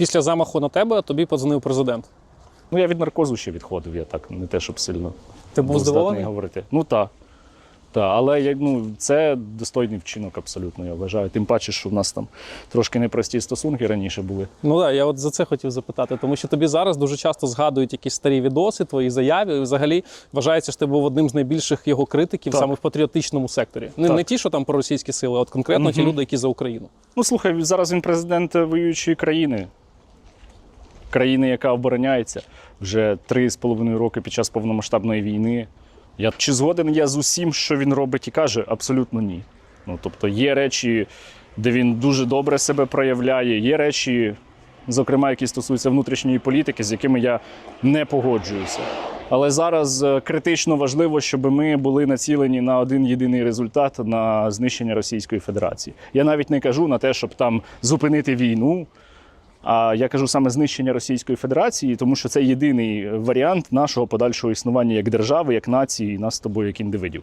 Після замаху на тебе тобі подзвонив президент. Ну, я від наркозу ще відходив, я так не те, щоб сильно Ти був здивований? говорити. Ну так. Та, але ну, це достойний вчинок абсолютно, я вважаю. Тим паче, що в нас там трошки непрості стосунки раніше були. Ну так, я от за це хотів запитати, тому що тобі зараз дуже часто згадують якісь старі відоси, твої заяви. І взагалі вважається, що ти був одним з найбільших його критиків Так. саме в патріотичному секторі. Не, не ті, що там проросійські сили, а от конкретно ті люди, які за Україну. Ну, слухай, зараз він президент воюючої країни. Країни, яка обороняється вже три з половиною роки під час повномасштабної війни. Я чи згоден я з усім, що він робить і каже? Абсолютно ні. Ну, тобто є речі, де він дуже добре себе проявляє, є речі, зокрема, які стосуються внутрішньої політики, з якими я не погоджуюся. Але зараз е, критично важливо, щоб ми були націлені на один єдиний результат на знищення Російської Федерації. Я навіть не кажу на те, щоб там зупинити війну. А я кажу саме знищення Російської Федерації, тому що це єдиний варіант нашого подальшого існування як держави, як нації, нас з тобою як індивидів.